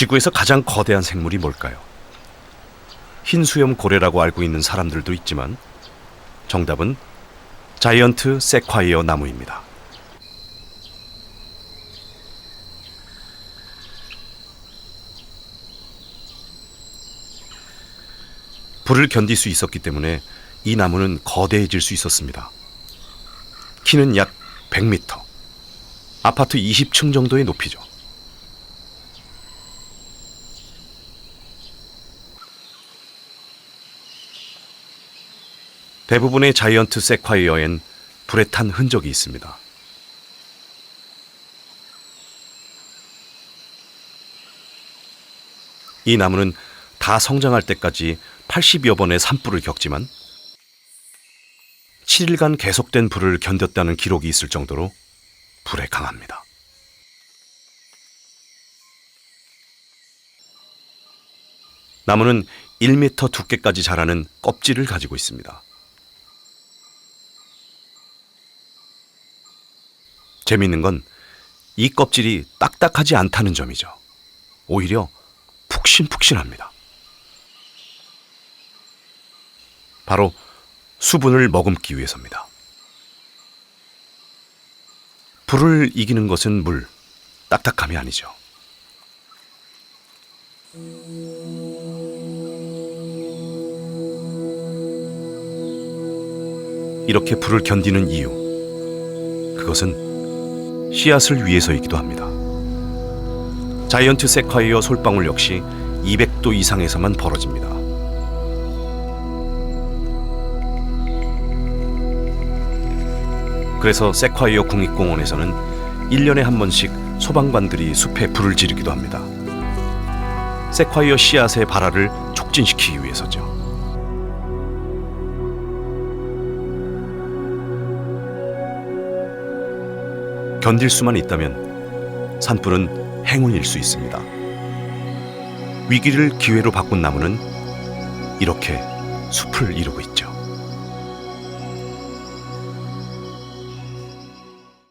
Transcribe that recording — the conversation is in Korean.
지구에서 가장 거대한 생물이 뭘까요? 흰 수염 고래라고 알고 있는 사람들도 있지만 정답은 자이언트 세콰이어 나무입니다. 불을 견딜 수 있었기 때문에 이 나무는 거대해질 수 있었습니다. 키는 약 100m. 아파트 20층 정도의 높이죠. 대부분의 자이언트 세콰이어엔 불에 탄 흔적이 있습니다. 이 나무는 다 성장할 때까지 80여 번의 산불을 겪지만 7일간 계속된 불을 견뎠다는 기록이 있을 정도로 불에 강합니다. 나무는 1m 두께까지 자라는 껍질을 가지고 있습니다. 재미있는 건 이 껍질이 딱딱하지 않다는 점이죠. 오히려 푹신푹신합니다. 바로 수분을 머금기 위해서입니다. 불을 이기는 것은 물, 딱딱함이 아니죠. 이렇게 불을 견디는 이유, 그것은 씨앗을 위해서이기도 합니다. 자이언트 세콰이어 솔방울 역시 200도 이상에서만 벌어집니다. 그래서 세콰이어 국립공원에서는 1년에 한 번씩 소방관들이 숲에 불을 지르기도 합니다. 세콰이어 씨앗의 발화를 촉진시키기 위해서죠. 견딜 수만 있다면 산불은 행운일 수 있습니다. 위기를 기회로 바꾼 나무는 이렇게 숲을 이루고 있죠.